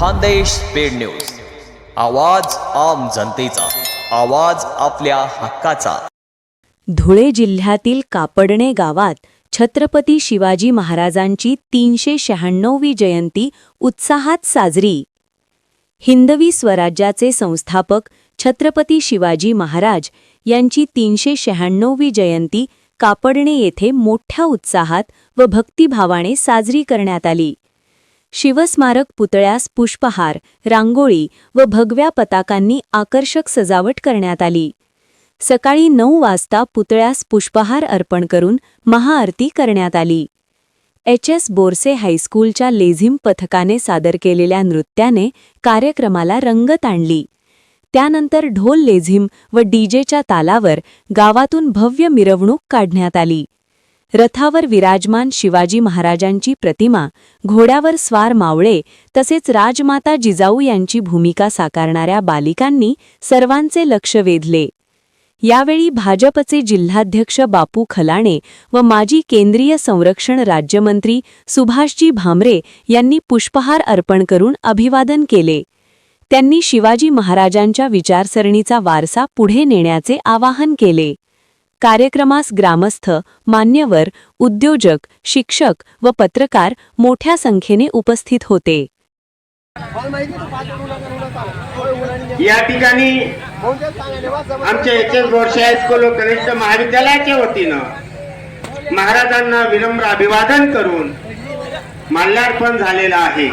Khandesh paid news. आवाज आम जनतेचा. आवाज आपल्या हक्काचा. धुळे जिल्ह्यातील कापडणे गावात छत्रपती शिवाजी महाराजांची तीनशे शहाण्णववी जयंती उत्साहात साजरी. हिंदवी स्वराज्याचे संस्थापक छत्रपती शिवाजी महाराज यांची तीनशे शहाण्णववी जयंती कापडणे येथे मोठ्या उत्साहात व भक्तिभावाने साजरी करण्यात आली. शिवस्मारक पुतळ्यास पुष्पहार रांगोळी व भगव्या पताकांनी आकर्षक सजावट करण्यात आली. सकाळी नऊ वाजता पुतळ्यास पुष्पहार अर्पण करून महाआरती करण्यात आली. एच. एस. बोरसे हायस्कूलच्या लेझिम पथकाने सादर केलेल्या नृत्याने कार्यक्रमाला रंगत आणली. त्यानंतर ढोल लेझिम व डीजेच्या तालावर गावातून भव्य मिरवणूक काढण्यात आली. रथावर विराजमान शिवाजी महाराजांची प्रतिमा घोड्यावर स्वार मावळे तसेच राजमाता जिजाऊ यांची भूमिका साकारणाऱ्या बालिकांनी सर्वांचे लक्ष वेधले. यावेळी भाजपचे जिल्हाध्यक्ष बापू खलाणे व माजी केंद्रीय संरक्षण राज्यमंत्री सुभाषजी भामरे यांनी पुष्पहार अर्पण करून अभिवादन केले. त्यांनी शिवाजी महाराजांच्या विचारसरणीचा वारसा पुढे नेण्याचे आवाहन केले. कार्यक्रमास ग्रामस्थ मान्यवर उद्योजक शिक्षक व पत्रकार मोठ्या संख्येने उपस्थित होते. या ठिकाणी आमच्या एच एस गोडशे हायस्कूल कनिष्ठ महाविद्यालयाच्या वतीनं महाराजांना विनम्र अभिवादन करून माल्यार्पण झालेला आहे.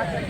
watching.